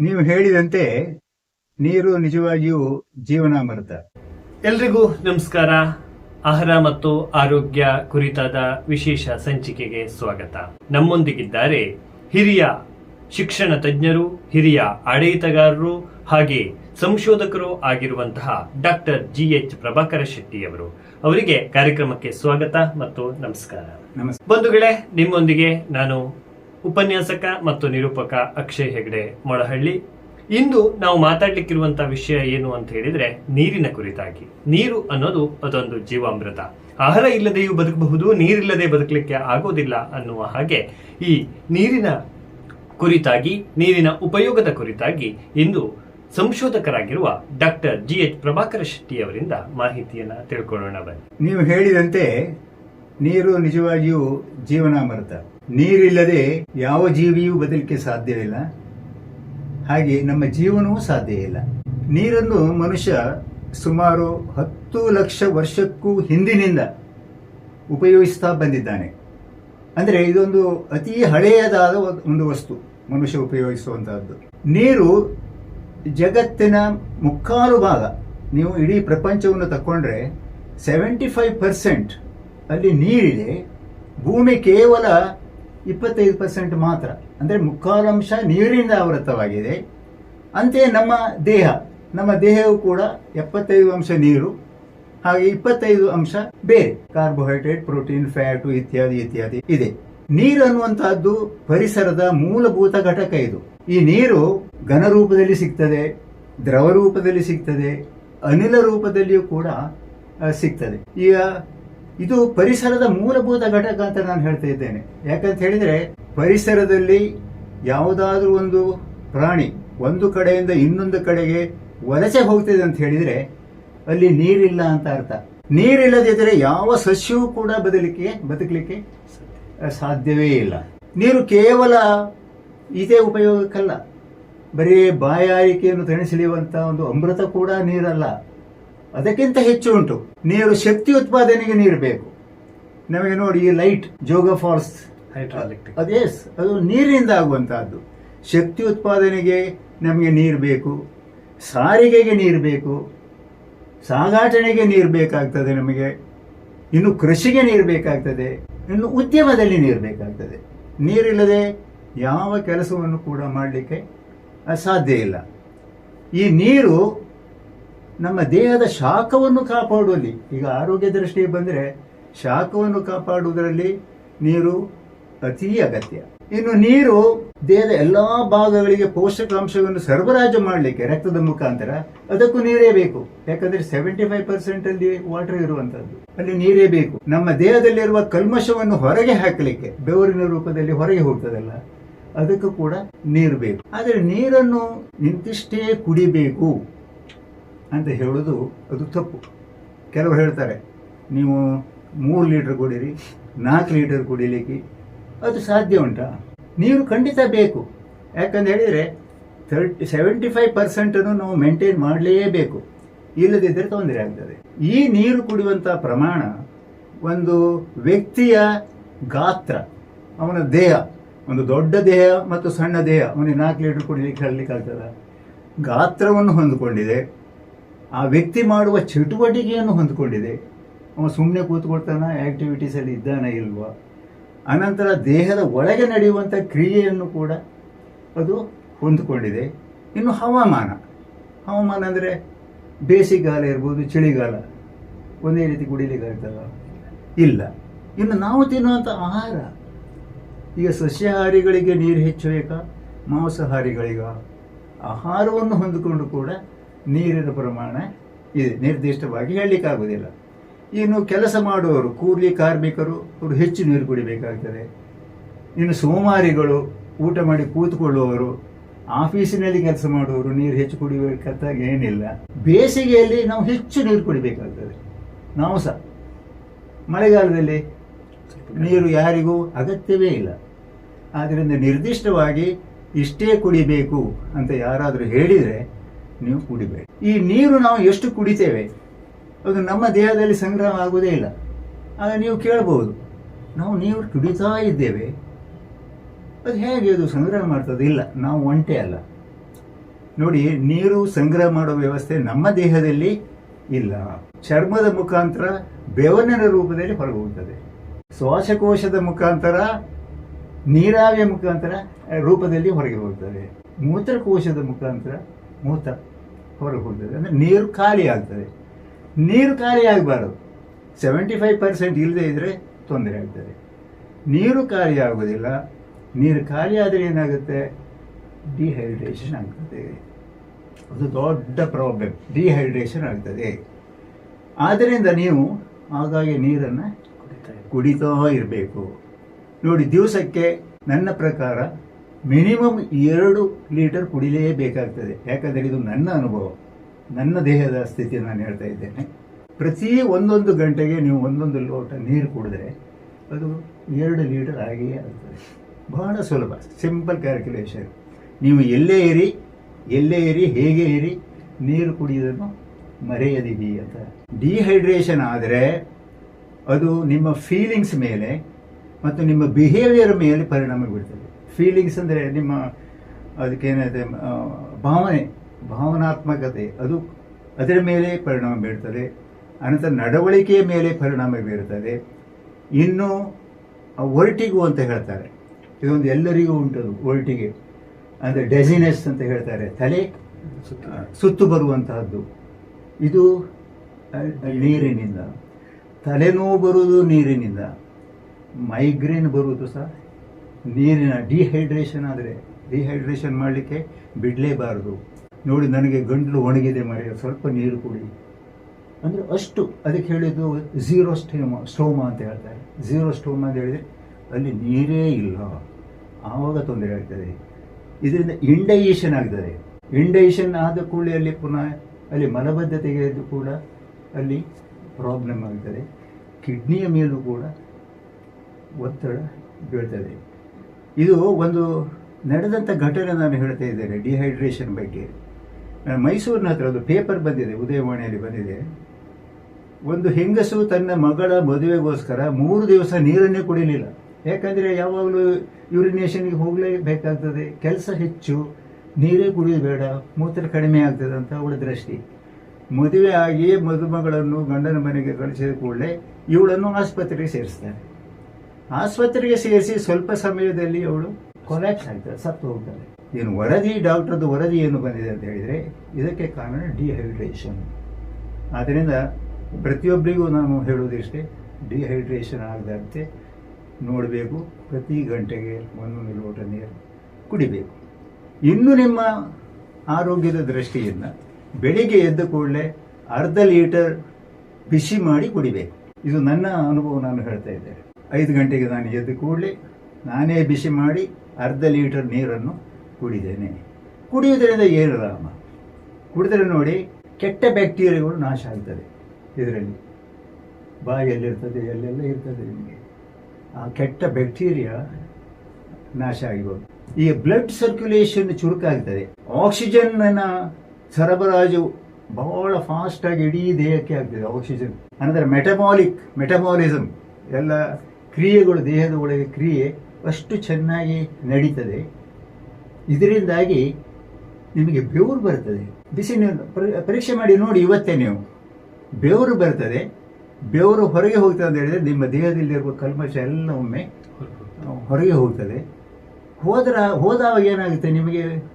ನೀವು ಹೇಳಿದಂತೆ ನೀರು ನಿಜವಾಗಿಯೂ ಜೀವನಾಮೃತ. ಎಲ್ರಿಗೂ ನಮಸ್ಕಾರ. ಆಹಾರ ಮತ್ತು ಆರೋಗ್ಯ ಕುರಿತಾದ ವಿಶೇಷ ಸಂಚಿಕೆಗೆ ಸ್ವಾಗತ. ನಮ್ಮೊಂದಿಗಿದ್ದಾರೆ ಹಿರಿಯ ಶಿಕ್ಷಣ ತಜ್ಞರು ಹಿರಿಯ ಆಡಳಿತಗಾರರು ಹಾಗೆ ಸಂಶೋಧಕರು ಆಗಿರುವಂತಹ doctor G H Prabhakara Shetty ಅವರು. ಅವರಿಗೆ ಕಾರ್ಯಕ್ರಮಕ್ಕೆ ಸ್ವಾಗತ ಮತ್ತು ನಮಸ್ಕಾರ. ನಮಸ್ಕಾರ ಬಂಧುಗಳೇ ನಿಮ್ಮೊಂದಿಗೆ ನಾನು ಉಪನ್ಯಾಸಕ ಮತ್ತು ನಿರೂಪಕ ಅಕ್ಷಯ್ ಹೆಗ್ಡೆ, ಮೊಳಹಳ್ಳಿ. ಇಂದು ನಾವು ಮಾತಾಡ್ಲಿಕ್ಕಿರುವಂತಹ ವಿಷಯ ಏನು ಅಂತ ಹೇಳಿದ್ರೆ ನೀರಿನ ಕುರಿತಾಗಿ. ನೀರು ಅನ್ನೋದು ಅದೊಂದು ಜೀವಾಮೃತ. ಆಹಾರ ಇಲ್ಲದೆಯೂ ಬದುಕಬಹುದು, ನೀರಿಲ್ಲದೆ ಬದುಕಲಿಕ್ಕೆ ಆಗೋದಿಲ್ಲ ಅನ್ನುವ ಹಾಗೆ ಈ ನೀರಿನ ಕುರಿತಾಗಿ, ನೀರಿನ ಉಪಯೋಗದ ಕುರಿತಾಗಿ ಇಂದು ಸಂಶೋಧಕರಾಗಿರುವ doctor G H Prabhakara Shetty ಅವರಿಂದ ಮಾಹಿತಿಯನ್ನ ತಿಳ್ಕೊಳ್ಳೋಣ ಬನ್ನಿ. ನೀವು ಹೇಳಿದಂತೆ ನೀರು ನಿಜವಾಗಿಯೂ ಜೀವನಾಮೃತ. ನೀರಿಲ್ಲದೆ ಯಾವ ಜೀವಿಯೂ ಬದಲಿಕೆ ಸಾಧ್ಯವಿಲ್ಲ. ಹಾಗೆ ನಮ್ಮ ಜೀವನವೂ ಸಾಧ್ಯ ಇಲ್ಲ. ನೀರನ್ನು ಮನುಷ್ಯ ಸುಮಾರು ಹತ್ತು ಲಕ್ಷ ವರ್ಷಕ್ಕೂ ಹಿಂದಿನಿಂದ ಉಪಯೋಗಿಸ್ತಾ ಬಂದಿದ್ದಾನೆ. ಅಂದರೆ ಇದೊಂದು ಅತಿ ಹಳೆಯದಾದ ಒಂದು ವಸ್ತು, ಮನುಷ್ಯ ಉಪಯೋಗಿಸುವಂತಹದ್ದು. ನೀರು ಜಗತ್ತಿನ ಮುಕ್ಕಾಲು ಭಾಗ. ನೀವು ಇಡೀ ಪ್ರಪಂಚವನ್ನು ತಕ್ಕೊಂಡ್ರೆ ಸೆವೆಂಟಿ ಫೈವ್ ಪರ್ಸೆಂಟ್ ಅಲ್ಲಿ ನೀರಿದೆ, ಭೂಮಿ ಕೇವಲ ಇಪ್ಪತ್ತೈದು ಪರ್ಸೆಂಟ್ ಮಾತ್ರ. ಅಂದರೆ ಮುಕ್ಕಾಲಂಶ ನೀರಿನಿಂದ ಆವೃತವಾಗಿದೆ ಅಂತೆಯೇ ನಮ್ಮ ದೇಹ, ನಮ್ಮ ದೇಹವು ಕೂಡ ಎಪ್ಪತ್ತೈದು ಅಂಶ ನೀರು, ಹಾಗೆ ಇಪ್ಪತ್ತೈದು ಅಂಶ ಬೇರೆ. ಕಾರ್ಬೋಹೈಡ್ರೇಟ್, ಪ್ರೋಟೀನ್, ಫ್ಯಾಟು ಇತ್ಯಾದಿ ಇತ್ಯಾದಿ ಇದೆ. ನೀರು ಅನ್ನುವಂತಹದ್ದು ಪರಿಸರದ ಮೂಲಭೂತ ಘಟಕ ಇದು. ಈ ನೀರು ಘನ ರೂಪದಲ್ಲಿ ಸಿಗ್ತದೆ, ದ್ರವ ರೂಪದಲ್ಲಿ ಸಿಗ್ತದೆ, ಅನಿಲ ರೂಪದಲ್ಲಿಯೂ ಕೂಡ ಸಿಗ್ತದೆ. ಈಗ ಇದು ಪರಿಸರದ ಮೂಲಭೂತ ಘಟಕ ಅಂತ ನಾನು ಹೇಳ್ತಾ ಇದ್ದೇನೆ. ಯಾಕಂತ ಹೇಳಿದ್ರೆ, ಪರಿಸರದಲ್ಲಿ ಯಾವುದಾದ್ರೂ ಒಂದು ಪ್ರಾಣಿ ಒಂದು ಕಡೆಯಿಂದ ಇನ್ನೊಂದು ಕಡೆಗೆ ವಲಸೆ ಹೋಗ್ತದೆ ಅಂತ ಹೇಳಿದ್ರೆ, ಅಲ್ಲಿ ನೀರಿಲ್ಲ ಅಂತ ಅರ್ಥ. ನೀರಿಲ್ಲದಿದ್ದರೆ ಯಾವ ಸಸ್ಯವೂ ಕೂಡ ಬದಲಿಕ್ಕೆ, ಬದುಕಲಿಕ್ಕೆ ಸಾಧ್ಯವೇ ಇಲ್ಲ. ನೀರು ಕೇವಲ ಇದೇ ಉಪಯೋಗಕ್ಕಲ್ಲ. ಬರೀ ಬಾಯಾರಿಕೆಯನ್ನು ತಣಿಸಿಳಿಯುವಂಥ ಒಂದು ಅಮೃತ ಕೂಡ ನೀರಲ್ಲ. ಅದಕ್ಕಿಂತ ಹೆಚ್ಚು ಉಂಟು. ನೀರು ಶಕ್ತಿ ಉತ್ಪಾದನೆಗೆ ನೀರು ಬೇಕು. ನಮಗೆ ನೋಡಿ ಈ ಲೈಟ್ ಜೋಗ ಫಾಲ್ಸ್ ಅದು ಎಸ್ ಅದು ನೀರಿನಿಂದ ಆಗುವಂತಹದ್ದು. ಶಕ್ತಿ ಉತ್ಪಾದನೆಗೆ ನಮಗೆ ನೀರು ಬೇಕು. ಸಾರಿಗೆಗೆ ನೀರು ಬೇಕು. ಸಾಗಾಟನೆಗೆ ನೀರು ಬೇಕಾಗ್ತದೆ ನಮಗೆ. ಇನ್ನು ಕೃಷಿಗೆ ನೀರು ಬೇಕಾಗ್ತದೆ. ಇನ್ನು ಉದ್ಯಮದಲ್ಲಿ ನೀರು ಬೇಕಾಗ್ತದೆ. ನೀರಿಲ್ಲದೆ ಯಾವ ಕೆಲಸವನ್ನು ಕೂಡ ಮಾಡಲಿಕ್ಕೆ ಸಾಧ್ಯ ಇಲ್ಲ. ಈ ನೀರು ನಮ್ಮ ದೇಹದ ಶಾಖವನ್ನು ಕಾಪಾಡುವಲ್ಲಿ. ಈಗ ಆರೋಗ್ಯ ದೃಷ್ಟಿ ಬಂದರೆ ಶಾಖವನ್ನು ಕಾಪಾಡುವುದರಲ್ಲಿ ನೀರು ಅತಿ ಅಗತ್ಯ. ಇನ್ನು ನೀರು ದೇಹದ ಎಲ್ಲಾ ಭಾಗಗಳಿಗೆ ಪೋಷಕಾಂಶವನ್ನು ಸರಬರಾಜು ಮಾಡಲಿಕ್ಕೆ ರಕ್ತದ ಮುಖಾಂತರ ಅದಕ್ಕೂ ನೀರೇ ಬೇಕು. ಯಾಕಂದ್ರೆ ಸೆವೆಂಟಿ ಫೈವ್ ಪರ್ಸೆಂಟ್ ಅಲ್ಲಿ ವಾಟರ್ ಇರುವಂತದ್ದು. ಅಲ್ಲಿ ನೀರೇ ಬೇಕು. ನಮ್ಮ ದೇಹದಲ್ಲಿರುವ ಕಲ್ಮಶವನ್ನು ಹೊರಗೆ ಹಾಕಲಿಕ್ಕೆ, ಬೆವರಿನ ರೂಪದಲ್ಲಿ ಹೊರಗೆ ಹೋಗ್ತದಲ್ಲ, ಅದಕ್ಕೂ ಕೂಡ ನೀರು ಬೇಕು. ಆದರೆ ನೀರನ್ನು ನಿಂತಿಷ್ಟೇ ಕುಡಿಬೇಕು. ಅಂತ ಹೇಳೋದು ಅದು ತಪ್ಪು. ಕೆಲವರು ಹೇಳ್ತಾರೆ, ನೀವು ಮೂರು ಲೀಟರ್ ಕುಡೀರಿ ನಾಲ್ಕು ಲೀಟರ್ ಕುಡಿಲಿಕ್ಕೆ ಅದು ಸಾಧ್ಯ ಉಂಟಾ? ನೀರು ಖಂಡಿತ ಬೇಕು. ಯಾಕಂತ ಹೇಳಿದರೆ ತರ್ಟಿ ಸೆವೆಂಟಿ ಫೈವ್ ಪರ್ಸೆಂಟನ್ನು ನಾವು ಮೇಂಟೈನ್ ಮಾಡಲೇಬೇಕು. ಇಲ್ಲದಿದ್ದರೆ ತೊಂದರೆ ಆಗ್ತದೆ. ಈ ನೀರು ಕುಡಿಯುವಂಥ ಪ್ರಮಾಣ ಒಂದು ವ್ಯಕ್ತಿಯ ಗಾತ್ರ, ಅವನ ದೇಹ, ಒಂದು ದೊಡ್ಡ ದೇಹ ಮತ್ತು ಸಣ್ಣ ದೇಹ, ಅವನಿಗೆ ನಾಲ್ಕು ಲೀಟರ್ ಕುಡಿಲಿಕ್ಕೆ ಹೇಳಲಿಕ್ಕೆ ಆಗ್ತದ ಗಾತ್ರವನ್ನು ಹೊಂದಿಕೊಂಡಿದೆ. ಆ ವ್ಯಕ್ತಿ ಮಾಡುವ ಚಟುವಟಿಕೆಯನ್ನು ಹೊಂದಿಕೊಂಡಿದೆ. ಅವ ಸುಮ್ಮನೆ ಕೂತ್ಕೊಳ್ತಾನ ಆ್ಯಕ್ಟಿವಿಟೀಸಲ್ಲಿ ಇದ್ದಾನ ಇಲ್ವಾ? ಅನಂತರ ದೇಹದ ಒಳಗೆ ನಡೆಯುವಂಥ ಕ್ರಿಯೆಯನ್ನು ಕೂಡ ಅದು ಹೊಂದಿಕೊಂಡಿದೆ. ಇನ್ನು ಹವಾಮಾನ. ಹವಾಮಾನ ಅಂದರೆ ಬೇಸಿಗೆಗಾಲ ಇರ್ಬೋದು, ಚಳಿಗಾಲ. ಒಂದೇ ರೀತಿ ಕುಡಿಲಿಕ್ಕೆ ಆಗ್ತದ? ಇಲ್ಲ. ಇನ್ನು ನಾವು ತಿನ್ನುವಂಥ ಆಹಾರ. ಈಗ ಸಸ್ಯಾಹಾರಿಗಳಿಗೆ ನೀರು ಹೆಚ್ಚು ಬೇಕಾ? ಮಾಂಸಾಹಾರಿಗಳಿಗ? ಆಹಾರವನ್ನು ಹೊಂದಿಕೊಂಡು ಕೂಡ ನೀರಿನ ಪ್ರಮಾಣ ಇದೆ. ನಿರ್ದಿಷ್ಟವಾಗಿ ಹೇಳಲಿಕ್ಕಾಗೋದಿಲ್ಲ ಇನ್ನು ಕೆಲಸ ಮಾಡುವವರು ಕೂಲಿ ಕಾರ್ಮಿಕರು, ಅವರು ಹೆಚ್ಚು ನೀರು ಕುಡಿಬೇಕಾಗ್ತದೆ. ಇನ್ನು ಸೋಮಾರಿಗಳು, ಊಟ ಮಾಡಿ ಕೂತ್ಕೊಳ್ಳುವವರು, ಆಫೀಸಿನಲ್ಲಿ ಕೆಲಸ ಮಾಡುವವರು ನೀರು ಹೆಚ್ಚು ಕುಡಿಬೇಕಂತ ಏನಿಲ್ಲ. ಬೇಸಿಗೆಯಲ್ಲಿ ನಾವು ಹೆಚ್ಚು ನೀರು ಕುಡಿಬೇಕಾಗ್ತದೆ. ನಾವು ಸಹ. ಮಳೆಗಾಲದಲ್ಲಿ ನೀರು ಯಾರಿಗೂ ಅಗತ್ಯವೇ ಇಲ್ಲ. ಆದ್ದರಿಂದ ನಿರ್ದಿಷ್ಟವಾಗಿ ಇಷ್ಟೇ ಕುಡಿಬೇಕು ಅಂತ ಯಾರಾದರೂ ಹೇಳಿದರೆ ನೀವು ಕುಡಿಬೇಕು ಈ ನೀರು ನಾವು ಎಷ್ಟು ಕುಡಿತೇವೆ? ಅದು ನಮ್ಮ ದೇಹದಲ್ಲಿ ಸಂಗ್ರಹ ಆಗುವುದೇ ಇಲ್ಲ. ಆಗ ನೀವು ಕೇಳಬಹುದು, ನಾವು ನೀರು ಕುಡಿತಾ ಇದ್ದೇವೆ. ಅದು ಹೇಗೆ ಅದು ಸಂಗ್ರಹ ಮಾಡ್ತದೆ? ಇಲ್ಲ, ನಾವು ಒಂಟೆ ಅಲ್ಲ. ನೋಡಿ, ನೀರು ಸಂಗ್ರಹ ಮಾಡುವ ವ್ಯವಸ್ಥೆ ನಮ್ಮ ದೇಹದಲ್ಲಿ ಇಲ್ಲ. ಚರ್ಮದ ಮುಖಾಂತರ ಬೆವರಿನ ರೂಪದಲ್ಲಿ ಹೊರಗೆ ಹೋಗ್ತದೆ ಶ್ವಾಸಕೋಶದ ಮುಖಾಂತರ, ನೀರಾವಿಯ ಮುಖಾಂತರ ರೂಪದಲ್ಲಿ ಹೊರಗೆ ಹೋಗುತ್ತದೆ. ಮೂತ್ರಕೋಶದ ಮುಖಾಂತರ, ಮೂತ್ರ ಹೊರಗೆ ಹೋಗ್ತದೆ ಅಂದರೆ ನೀರು ಖಾಲಿ ಆಗ್ತದೆ. ನೀರು ಖಾಲಿ ಆಗಬಾರದು. ಸೆವೆಂಟಿ ಫೈವ್ ಪರ್ಸೆಂಟ್ ಇಲ್ಲದೆ ಇದ್ದರೆ ತೊಂದರೆ ಆಗ್ತದೆ. ನೀರು ಖಾಲಿ ಆಗೋದಿಲ್ಲ. ನೀರು ಖಾಲಿ ಆದರೆ ಏನಾಗುತ್ತೆ? ಡಿಹೈಡ್ರೇಷನ್ ಆಗ್ತದೆ. ಅದು ದೊಡ್ಡ ಪ್ರಾಬ್ಲಮ್ ಡಿಹೈಡ್ರೇಷನ್ ಆಗ್ತದೆ. ಆದ್ದರಿಂದ ನೀವು ಹಾಗಾಗಿ ನೀರನ್ನು ಕುಡಿತಾ ಇರಬೇಕು. ನೋಡಿ, ದಿವಸಕ್ಕೆ ನನ್ನ ಪ್ರಕಾರ ಮಿನಿಮಮ್ ಎರಡು ಲೀಟರ್ ಕುಡಿಲೇಬೇಕಾಗ್ತದೆ ಯಾಕಂದರೆ ಇದು ನನ್ನ ಅನುಭವ. ನನ್ನ ದೇಹದ ಸ್ಥಿತಿ ನಾನು ಹೇಳ್ತಾ ಇದ್ದೇನೆ. ಪ್ರತಿ ಒಂದೊಂದು ಗಂಟೆಗೆ ನೀವು ಒಂದೊಂದು ಲೋಟ ನೀರು ಕುಡಿದ್ರೆ ಅದು ಎರಡು ಲೀಟರ್ ಆಗಿಯೇ ಆಗ್ತದೆ. ಬಹಳ ಸುಲಭ. ಸಿಂಪಲ್ ಕ್ಯಾಲ್ಕುಲೇಷನ್ ನೀವು ಎಲ್ಲೇ ಇರಿ ಎಲ್ಲೇ ಇರಿ, ಹೇಗೆ ಇರಿ, ನೀರು ಕುಡಿಯೋದನ್ನು ಮರೆಯದಿರಿ ಅಂತ. ಡಿಹೈಡ್ರೇಷನ್ ಆದರೆ ಅದು ನಿಮ್ಮ ಫೀಲಿಂಗ್ಸ್ ಮೇಲೆ ಮತ್ತು ನಿಮ್ಮ ಬಿಹೇವಿಯರ್ ಮೇಲೆ ಪರಿಣಾಮ ಬೀಳ್ತದೆ ಫೀಲಿಂಗ್ಸ್ ಅಂದರೆ ನಿಮ್ಮ ಅದಕ್ಕೇನಿದೆ ಭಾವನೆ ಭಾವನಾತ್ಮಕತೆ ಅದು ಅದರ ಮೇಲೆ ಪರಿಣಾಮ ಬೀರ್ತದೆ. ಅನಂತರ ನಡವಳಿಕೆಯ ಮೇಲೆ ಪರಿಣಾಮ ಬೀರುತ್ತದೆ ಇನ್ನು ಒರಟಿಗು ಅಂತ ಹೇಳ್ತಾರೆ. ಇದೊಂದು ಎಲ್ಲರಿಗೂ ಉಂಟದು ಒರಟಿಗೆ. ಅಂದರೆ ಡೆಸಿನೆಸ್ ಅಂತ ಹೇಳ್ತಾರೆ. ತಲೆ ಸುತ್ತು. ಬರುವಂತಹದ್ದು. ಇದು ನೀರಿನಿಂದ. ತಲೆನೋವು ಬರುವುದು ನೀರಿನಿಂದ. ಮೈಗ್ರೇನ್ ಬರುವುದು ಸಹ ನೀರಿನ ಡಿಹೈಡ್ರೇಷನ್ ಆದರೆ ಡಿಹೈಡ್ರೇಷನ್ ಮಾಡಲಿಕ್ಕೆ ಬಿಡಲೇಬಾರದು. ನೋಡಿ, ನನಗೆ ಗಂಟ್ಲು ಒಣಗಿದೆ ಮರೆಯ ಸ್ವಲ್ಪ ನೀರು ಕುಡಿ. ಅಂದರೆ ಅಷ್ಟು ಅದಕ್ಕೆ ಹೇಳಿದ್ದು ಝೀರೋ ಸ್ಟೋಮ ಸ್ಟೋಮ ಅಂತ ಹೇಳ್ತಾರೆ. ಝೀರೋ ಸ್ಟೋಮ ಅಂತ ಹೇಳಿದರೆ ಅಲ್ಲಿ ನೀರೇ ಇಲ್ಲ. ಆವಾಗ ತೊಂದರೆ ಆಗ್ತದೆ. ಇದರಿಂದ ಇಂಡೈಜೇಷನ್ ಆಗ್ತದೆ. ಇಂಡೈಜೇಷನ್ ಆದ ಕೂಡಲೇ ಅಲ್ಲಿ ಪುನಃ ಅಲ್ಲಿ ಮಲಬದ್ಧತೆಗೆ ಕೂಡ ಅಲ್ಲಿ ಪ್ರಾಬ್ಲಮ್ ಆಗ್ತದೆ. ಕಿಡ್ನಿಯ ಮೇಲೂ ಕೂಡ ಒತ್ತಡ ಬೀಳ್ತದೆ. ಇದು ಒಂದು ನಡೆದಂಥ ಘಟನೆ ನಾನು ಹೇಳ್ತಾ ಇದ್ದೇನೆ ಡಿಹೈಡ್ರೇಷನ್ ಬಗ್ಗೆ. ಮೈಸೂರಿನ ಹತ್ರ ಒಂದು ಪೇಪರ್ ಬಂದಿದೆ, ಉದಯವಾಣಿಯಲ್ಲಿ ಬಂದಿದೆ. ಒಂದು ಹೆಂಗಸು ತನ್ನ ಮಗಳ ಮದುವೆಗೋಸ್ಕರ ಮೂರು ದಿವಸ ನೀರನ್ನೇ ಕುಡಿಲಿಲ್ಲ. ಯಾಕಂದರೆ ಯಾವಾಗಲೂ ಯೂರಿನೇಷನ್ಗೆ ಹೋಗಲೇಬೇಕಾಗ್ತದೆ ಕೆಲಸ ಹೆಚ್ಚು, ನೀರೇ ಕುಡಿಯಬೇಡ ಬೇಡ, ಮೂತ್ರ ಕಡಿಮೆ ಆಗ್ತದೆ ಅಂತ ಅವಳ ದೃಷ್ಟಿ. ಮದುವೆ ಆಗಿ ಮದುಮಗಳನ್ನು ಗಂಡನ ಮನೆಗೆ ಕಳಿಸಿದ ಕೂಡಲೇ ಇವಳನ್ನು ಆಸ್ಪತ್ರೆಗೆ ಸೇರಿಸ್ತಾರೆ. ಆಸ್ಪತ್ರೆಗೆ ಸೇರಿಸಿ ಸ್ವಲ್ಪ ಸಮಯದಲ್ಲಿ ಅವಳು ಕೊಲ್ಯಾಪ್ಸ್ ಆಗ್ತದೆ, ಸತ್ತು ಹೋಗ್ತಾಳೆ ಏನು ವರದಿ, ಡಾಕ್ಟರ್ದು ವರದಿ ಏನು ಬಂದಿದೆ ಅಂತ ಹೇಳಿದರೆ, ಇದಕ್ಕೆ ಕಾರಣ ಡಿಹೈಡ್ರೇಷನ್ ಆದ್ದರಿಂದ ಪ್ರತಿಯೊಬ್ಬರಿಗೂ ನಾನು ಹೇಳುವುದಿಷ್ಟೇ ಡಿಹೈಡ್ರೇಷನ್ ಆಗದಂತೆ ನೋಡಬೇಕು. ಪ್ರತಿ ಗಂಟೆಗೆ ಒಂದೊಂದು ಲೋಟ ನೀರು ಕುಡಿಬೇಕು. ಇನ್ನು ನಿಮ್ಮ ಆರೋಗ್ಯದ ದೃಷ್ಟಿಯಿಂದ ಬೆಳಿಗ್ಗೆ ಎದ್ದ ಕೂಡಲೇ ಅರ್ಧ ಲೀಟರ್ ಬಿಸಿ ಮಾಡಿ ಕುಡಿಬೇಕು. ಇದು ನನ್ನ ಅನುಭವ ನಾನು ಹೇಳ್ತಾ ಇದ್ದೇನೆ. ಐದು ಗಂಟೆಗೆ ನಾನು ಎದ್ದು ಕೂಡಲೇ ನಾನೇ ಬಿಸಿ ಮಾಡಿ ಅರ್ಧ ಲೀಟರ್ ನೀರನ್ನು ಕುಡಿದೇನೆ. ಕುಡಿಯುವುದರಿಂದ ಏನು ಲಾಭ? ಕುಡಿದ್ರೆ ನೋಡಿ ಕೆಟ್ಟ ಬ್ಯಾಕ್ಟೀರಿಯಾಗಳು ನಾಶ ಆಗ್ತದೆ ಇದರಲ್ಲಿ. ಬಾಯಲ್ಲಿರ್ತದೆ ಎಲ್ಲೆಲ್ಲ ಇರ್ತದೆ ನಿಮಗೆ. ಆ ಕೆಟ್ಟ ಬ್ಯಾಕ್ಟೀರಿಯಾ ನಾಶ ಆಗಿಬೋದು ಈ ಬ್ಲಡ್ ಸರ್ಕ್ಯುಲೇಷನ್ ಚುರುಕಾಗ್ತದೆ. ಆಕ್ಸಿಜನ್ ಸರಬರಾಜು ಬಹಳ ಫಾಸ್ಟ್ ಆಗಿ ಇಡೀ ದೇಹಕ್ಕೆ ಆಗ್ತದೆ, ಆಕ್ಸಿಜನ್. ಅಂದರೆ ಮೆಟಮಾಲಿಕ್ ಮೆಟಮಾಲಿಸಮ್ ಎಲ್ಲ ಕ್ರಿಯೆಗಳು ದೇಹದ ಒಳಗೆ ಕ್ರಿಯೆ ಅಷ್ಟು ಚೆನ್ನಾಗಿ ನಡೀತದೆ. ಇದರಿಂದಾಗಿ ನಿಮಗೆ ಬೆವರು ಬರ್ತದೆ. ಬಿಸಿ ಪರಿ- ಪರೀಕ್ಷೆ ಮಾಡಿ ನೋಡಿ ಇವತ್ತೇ ನೀವು. ಬೆವರು ಬರ್ತದೆ. ಬೆವರು ಹೊರಗೆ ಹೋಗ್ತದೆ ಅಂತ ಹೇಳಿದರೆ ನಿಮ್ಮ ದೇಹದಲ್ಲಿರುವ ಕಲ್ಮಶ ಎಲ್ಲ ಒಮ್ಮೆ ಹೊರಗೆ ಹೋಗ್ತದೆ. ಹೋದ್ರ ಹೋದಾಗ ಏನಾಗುತ್ತೆ ನಿಮಗೆ?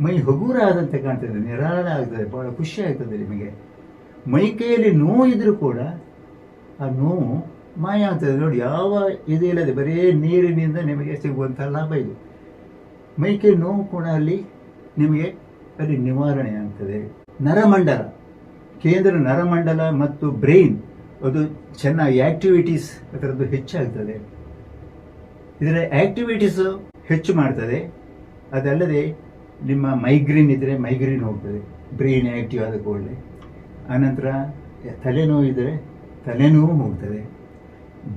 ಮೈ ಹಗುರ ಆದಂತೆ ಕಾಣ್ತದೆ, ನಿರಾಳ ಆಗ್ತದೆ, ಬಹಳ ಖುಷಿ ಆಗ್ತದೆ ನಿಮಗೆ. ಮೈ ಕೈಯಲ್ಲಿ ನೋವು ಇದ್ರೂ ಕೂಡ ಆ ನೋವು ಮಾಯ ಆಗ್ತದೆ ನೋಡಿ ಯಾವ ಇದು ಇಲ್ಲದೆ ಬರೀ ನೀರಿನಿಂದ ನಿಮಗೆ ಸಿಗುವಂಥ ಲಾಭ ಇದು. ಮೈಕೆ ನೋವು ಕೂಡ ಅಲ್ಲಿ ನಿಮಗೆ ಅಲ್ಲಿ ನಿವಾರಣೆ ಆಗ್ತದೆ. ನರಮಂಡಲ. ಕೇಂದ್ರ ನರಮಂಡಲ ಮತ್ತು ಬ್ರೈನ್ ಅದು ಚೆನ್ನಾಗಿ ಆಕ್ಟಿವಿಟೀಸ್ ಅದರದ್ದು ಹೆಚ್ಚಾಗ್ತದೆ. ಇದರ ಆಕ್ಟಿವಿಟೀಸ್ ಹೆಚ್ಚು ಮಾಡ್ತದೆ. ಅದಲ್ಲದೆ ನಿಮ್ಮ ಮೈಗ್ರೇನ್ ಇದ್ದರೆ ಮೈಗ್ರೇನ್ ಹೋಗ್ತದೆ. ಬ್ರೈನ್ ಆ್ಯಕ್ಟಿವ್ ಆದ ಕೂಡಲೇ. ಆನಂತರ ತಲೆನೋವು ಇದ್ದರೆ ತಲೆನೋವು ಹೋಗ್ತದೆ.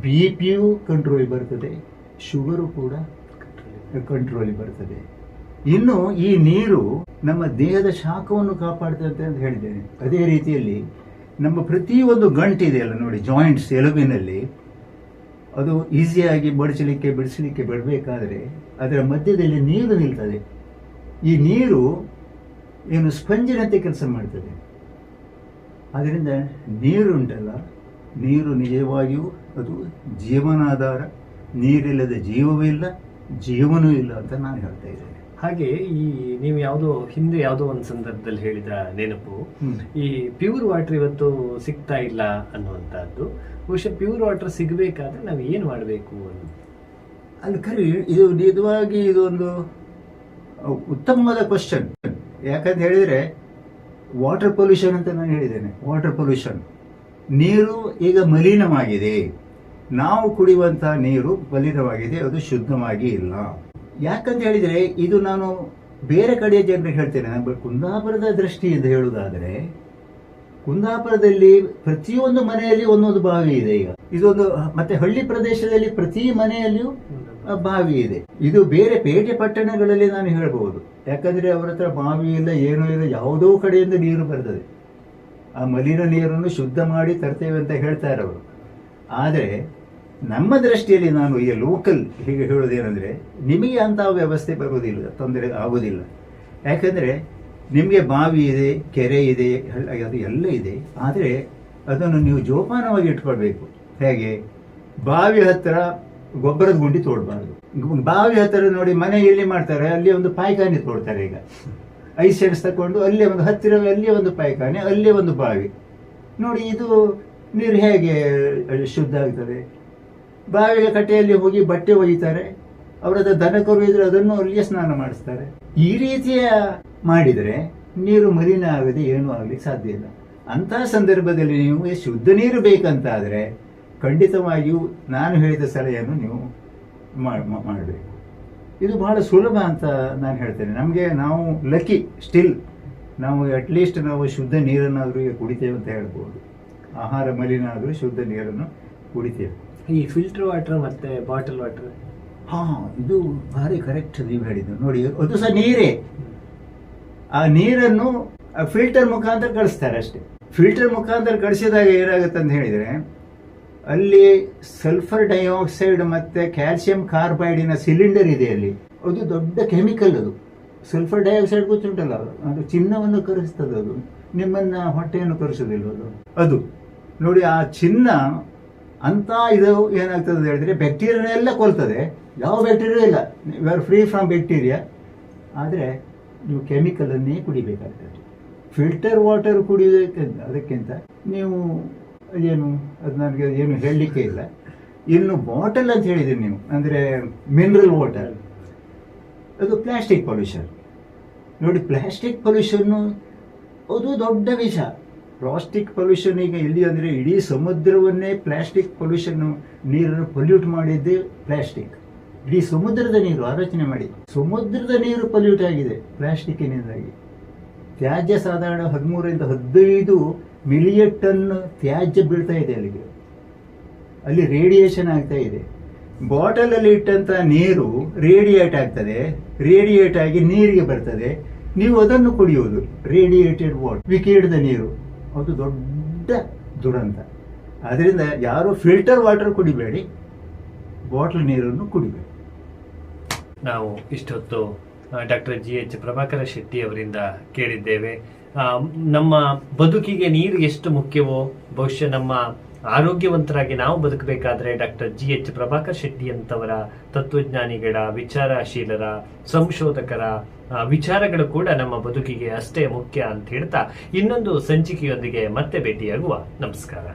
ಬಿ ಪಿಯು ಕಂಟ್ರೋಲ್ ಬರ್ತದೆ ಶುಗರು ಕೂಡ ಕಂಟ್ರೋಲ್ ಬರ್ತದೆ. ಇನ್ನು ಈ ನೀರು ನಮ್ಮ ದೇಹದ ಶಾಖವನ್ನು ಕಾಪಾಡ್ತದೆ ಅಂತ ಹೇಳಿದ್ದೇನೆ. ಅದೇ ರೀತಿಯಲ್ಲಿ ನಮ್ಮ ಪ್ರತಿಯೊಂದು ಗಂಟಿದೆಯಲ್ಲ ನೋಡಿ ಜಾಯಿಂಟ್ಸ್ ಎಲುಬಿನಲ್ಲಿ. ಅದು ಈಸಿಯಾಗಿ ಬಡಿಸಲಿಕ್ಕೆ, ಬಿಡಿಸಲಿಕ್ಕೆ ಬಿಡಬೇಕಾದ್ರೆ ಅದರ ಮಧ್ಯದಲ್ಲಿ ನೀರು ನಿಲ್ತದೆ. ಈ ನೀರು ಏನು ಸ್ಪಂಜಿನಂತೆ ಕೆಲಸ ಮಾಡ್ತದೆ. ಆದ್ದರಿಂದ ನೀರು ಉಂಟಲ್ಲ ನೀರು ನಿಜವಾಗಿಯೂ ಅದು ಜೀವನಾಧಾರ. ನೀರಿಲ್ಲದೆ ಜೀವವೂ ಇಲ್ಲ ಜೀವನೂ ಇಲ್ಲ ಅಂತ ನಾನು ಹೇಳ್ತಾ ಇದ್ದೇನೆ. ಹಾಗೆ ಈ ನೀವು ಯಾವುದೋ ಹಿಂದೆ ಯಾವುದೋ ಒಂದು ಸಂದರ್ಭದಲ್ಲಿ ಹೇಳಿದ ನೆನಪು ಈ ಪ್ಯೂರ್ ವಾಟರ್ ಇವತ್ತು ಸಿಗ್ತಾ ಇಲ್ಲ ಅನ್ನುವಂಥದ್ದು. ಬಹುಶಃ ಪ್ಯೂರ್ ವಾಟರ್ ಸಿಗಬೇಕಾದ್ರೆ ನಾವು ಏನು ಮಾಡಬೇಕು ಅಂತ? ಅಲ್ಲಿ ಕರಿ ಇದು ನಿಜವಾಗಿ ಇದೊಂದು ಉತ್ತಮವಾದ ಕ್ವಶನ್ ಯಾಕಂತ ಹೇಳಿದರೆ ವಾಟರ್ ಪೊಲ್ಯೂಷನ್ ಅಂತ ನಾನು ಹೇಳಿದ್ದೇನೆ. ವಾಟರ್ ಪೊಲ್ಯೂಷನ್ ನೀರು ಈಗ ಮಲಿನವಾಗಿದೆ. ನಾವು ಕುಡಿಯುವಂತಹ ನೀರು ಬಲಿತವಾಗಿದೆ ಅದು ಶುದ್ಧವಾಗಿ ಇಲ್ಲ. ಯಾಕಂತ ಹೇಳಿದ್ರೆ ಇದು ನಾನು ಬೇರೆ ಕಡೆಯ ಜನರಿಗೆ ಹೇಳ್ತೇನೆ. ನಮ್ಮ ಕುಂದಾಪುರದ ದೃಷ್ಟಿಯಿಂದ ಹೇಳುವುದಾದರೆ ಕುಂದಾಪುರದಲ್ಲಿ ಪ್ರತಿಯೊಂದು ಮನೆಯಲ್ಲಿ ಒಂದೊಂದು ಬಾವಿ ಇದೆ ಈಗ. ಇದೊಂದು ಮತ್ತೆ ಹಳ್ಳಿ ಪ್ರದೇಶದಲ್ಲಿ ಪ್ರತಿ ಮನೆಯಲ್ಲಿಯೂ ಬಾವಿ ಇದೆ. ಇದು ಬೇರೆ ಪೇಟೆ ಪಟ್ಟಣಗಳಲ್ಲಿ ನಾನು ಹೇಳಬಹುದು ಯಾಕಂದ್ರೆ ಅವರ ಹತ್ರ ಬಾವಿ ಇಲ್ಲ ಏನೂ ಇಲ್ಲ ಯಾವುದೋ ಕಡೆಯಿಂದ ನೀರು ಬರ್ತದೆ. ಆ ಮಲಿನ ನೀರನ್ನು ಶುದ್ಧ ಮಾಡಿ ತರ್ತೇವೆ ಅಂತ ಹೇಳ್ತಾರೆ ಅವರು ಆದರೆ ನಮ್ಮ ದೃಷ್ಟಿಯಲ್ಲಿ ನಾನು ಈ ಲೋಕಲ್ ಹೀಗೆ ಹೇಳೋದೇನೆಂದರೆ ನಿಮಗೆ ಅಂತ ವ್ಯವಸ್ಥೆ ಬರುವುದಿಲ್ಲ, ತೊಂದರೆ ಆಗುವುದಿಲ್ಲ. ಯಾಕೆಂದರೆ ನಿಮಗೆ ಬಾವಿ ಇದೆ, ಕೆರೆ ಇದೆ ಅದು ಎಲ್ಲ ಇದೆ. ಆದರೆ ಅದನ್ನು ನೀವು ಜೋಪಾನವಾಗಿ ಇಟ್ಕೊಳ್ಬೇಕು. ಹೇಗೆ? ಬಾವಿ ಹತ್ತಿರ ಗೊಬ್ಬರದ ಗುಂಡಿ ತೋಡಬಾರ್ದು. ಬಾವಿ ಹತ್ತಿರ ನೋಡಿ ಮನೆ ಎಲ್ಲಿ ಮಾಡ್ತಾರೆ? ಅಲ್ಲಿ ಒಂದು ಪಾಯ್ಖಾನೆ ತೋಡ್ತಾರೆ ಈಗ. ಐಸ್ ಸೆನ್ಸ್ ತಗೊಂಡು ಅಲ್ಲೇ ಒಂದು ಹತ್ತಿರವೇ ಅಲ್ಲೇ ಒಂದು ಪಾಯ್ಖಾನೆ, ಅಲ್ಲೇ ಒಂದು ಬಾವಿ. ನೋಡಿ ಇದು ನೀರು ಹೇಗೆ ಶುದ್ಧ ಆಗ್ತದೆ? ಬಾವಿಯ ಕಟ್ಟೆಯಲ್ಲಿ ಹೋಗಿ ಬಟ್ಟೆ ಒಯ್ತಾರೆ. ಅವರದ ದನ ಕರು ಇದ್ರೆ ಅದನ್ನು ಅಲ್ಲಿಯೇ ಸ್ನಾನ ಮಾಡಿಸ್ತಾರೆ. ಈ ರೀತಿಯ ಮಾಡಿದರೆ ನೀರು ಮಲಿನ ಆಗದೆ ಏನೂ ಆಗ್ಲಿಕ್ಕೆ ಸಾಧ್ಯ ಇಲ್ಲ. ಅಂತಹ ಸಂದರ್ಭದಲ್ಲಿ ನೀವು ಶುದ್ಧ ನೀರು ಬೇಕಂತಾದರೆ ಖಂಡಿತವಾಗಿಯೂ ನಾನು ಹೇಳಿದ ಸಲಹೆಯನ್ನು ನೀವು ಮಾಡಬೇಕು. ಇದು ಬಹಳ ಸುಲಭ ಅಂತ ನಾನು ಹೇಳ್ತೇನೆ. ನಮಗೆ ನಾವು ಲಕ್ಕಿ ಸ್ಟಿಲ್ ನಾವು ಅಟ್ಲೀಸ್ಟ್ ನಾವು ಶುದ್ಧ ನೀರನ್ನಾದರೂ ಕುಡಿತೇವೆ ಅಂತ ಹೇಳ್ಬೋದು. ಆಹಾರ ಮಲಿನ ಆದರೂ ಶುದ್ಧ ನೀರನ್ನು ಕುಡಿತೇವೆ. ಈ ಫಿಲ್ಟರ್ ವಾಟರ್ ಮತ್ತೆ ಬಾಟಲ್ ವಾಟರ್ ಹಾ ಇದು ಭಾರಿ ಕರೆಕ್ಟ್ ನೀವು ಹೇಳಿದ್ದು. ನೋಡಿ ಅದು ಸಹ ನೀರೇ. ಆ ನೀರನ್ನು ಫಿಲ್ಟರ್ ಮುಖಾಂತರ ಕಳಿಸ್ತಾರೆ ಅಷ್ಟೇ. ಫಿಲ್ಟರ್ ಮುಖಾಂತರ ಕಳಿಸಿದಾಗ ಏನಾಗುತ್ತೆ ಅಂತ ಹೇಳಿದ್ರೆ, ಅಲ್ಲಿ ಸಲ್ಫರ್ ಡೈಆಕ್ಸೈಡ್ ಮತ್ತೆ ಕ್ಯಾಲ್ಸಿಯಂ ಕಾರ್ಬೈಡಿನ ಸಿಲಿಂಡರ್ ಇದೆ ಅಲ್ಲಿ. ಅದು ದೊಡ್ಡ ಕೆಮಿಕಲ್ ಅದು. ಸಲ್ಫರ್ ಡೈಆಕ್ಸೈಡ್ ಗೊತ್ತುಂಟಲ್ಲ, ಅದು ಚಿನ್ನವನ್ನು ಕರೆಸ್ತದೆ ಅದು. ನಿಮ್ಮನ್ನ ಹೊಟ್ಟೆಯನ್ನು ಕರೆಸೋದಿಲ್ಲ ಅದು. ಅದು. ನೋಡಿ, ಆ ಚಿನ್ನ ಅಂತ ಇದು ಏನಾಗ್ತದೆ ಅಂತ ಹೇಳಿದ್ರೆ ಬ್ಯಾಕ್ಟೀರಿಯಾನೆಲ್ಲ ಕೊಲ್ತದೆ. ಯಾವ ಬ್ಯಾಕ್ಟೀರಿಯಾ ಇಲ್ಲ. You are free from bacteria ಆದರೆ ನೀವು ಕೆಮಿಕಲನ್ನೇ ಕುಡಿಬೇಕಾಗ್ತದೆ. ಫಿಲ್ಟರ್ ವಾಟರ್ ಕುಡಿಯೋದಕ್ಕಿಂತ ಅದಕ್ಕಿಂತ ನೀವು ಏನು, ಅದು ನನಗೆ ಏನು ಹೇಳಲಿಕ್ಕೆ ಇಲ್ಲ. ಇನ್ನು ಬಾಟಲ್ ಅಂತ ಹೇಳಿದ್ರಿ ನೀವು. ಅಂದರೆ ಮಿನರಲ್ ವಾಟರ್ ಅದು ಪ್ಲಾಸ್ಟಿಕ್ ಪೊಲ್ಯೂಷನ್ ನೋಡಿ ಪ್ಲಾಸ್ಟಿಕ್ ಪೊಲ್ಯೂಷನ್ನು ಅದು ದೊಡ್ಡ ವಿಷ. ಪ್ಲಾಸ್ಟಿಕ್ ಪೊಲ್ಯೂಷನ್ ಈಗ ಎಲ್ಲಿ ಅಂದರೆ ಇಡೀ ಸಮುದ್ರವನ್ನೇ ಪ್ಲಾಸ್ಟಿಕ್ ಪೊಲ್ಯೂಷನ್ ನೀರನ್ನು ಪೊಲ್ಯೂಟ್ ಮಾಡಿದ್ದೇ ಪ್ಲಾಸ್ಟಿಕ್ ಇಡೀ ಸಮುದ್ರದ ನೀರು ಆಲೋಚನೆ ಮಾಡಿ. ಸಮುದ್ರದ ನೀರು ಪೊಲ್ಯೂಟ್ ಆಗಿದೆ ಪ್ಲಾಸ್ಟಿಕ್ಕಿನಿಂದಾಗಿ ತ್ಯಾಜ್ಯ ಸಾಧಾರಣ ಹದಿಮೂರರಿಂದ ಹದಿನೈದು ಮಿಲಿಯನ್ ಟನ್ ತ್ಯಾಜ್ಯ ಬೀಳ್ತಾ ಇದೆ ಅಲ್ಲಿಗೆ. ಅಲ್ಲಿ ರೇಡಿಯೇಷನ್ ಆಗ್ತಾ ಇದೆ. ಬಾಟಲಲ್ಲಿ ಇಟ್ಟಂತ ನೀರು ರೇಡಿಯೇಟ್ ಆಗ್ತದೆ. ರೇಡಿಯೇಟ್ ಆಗಿ ನೀರಿಗೆ ಬರ್ತದೆ. ನೀವು ಅದನ್ನು ಕುಡಿಯುವುದು. ರೇಡಿಯೇಟೆಡ್ ವಾಟರ್ ವಿಕೇಡ್ದ ನೀರು. ಅದು ದೊಡ್ಡ ದುರಂತ. ಅದರಿಂದ ಯಾರು ಫಿಲ್ಟರ್ ವಾಟರ್ ಕುಡಿಬೇಡಿ ಬಾಟಲ್ ನೀರನ್ನು ಕುಡಿಬೇಡಿ. ನಾವು ಇಷ್ಟೊತ್ತು doctor G H Prabhakara Shetty ಅವರಿಂದ ಕೇಳಿದ್ದೇವೆ. ನಮ್ಮ ಬದುಕಿಗೆ ನೀರು ಎಷ್ಟು ಮುಖ್ಯವೋ, ಬಹುಶಃ ನಮ್ಮ ಆರೋಗ್ಯವಂತರಾಗಿ ನಾವು ಬದುಕಬೇಕಾದ್ರೆ doctor G H Prabhakar Shetty ಅಂತವರ ತತ್ವಜ್ಞಾನಿಗಳ, ವಿಚಾರಶೀಲರ, ಸಂಶೋಧಕರ ವಿಚಾರಗಳು ಕೂಡ ನಮ್ಮ ಬದುಕಿಗೆ ಅಷ್ಟೇ ಮುಖ್ಯ ಅಂತ ಹೇಳ್ತಾ ಇನ್ನೊಂದು ಸಂಚಿಕೆಯೊಂದಿಗೆ ಮತ್ತೆ ಭೇಟಿಯಾಗುವ. ನಮಸ್ಕಾರ.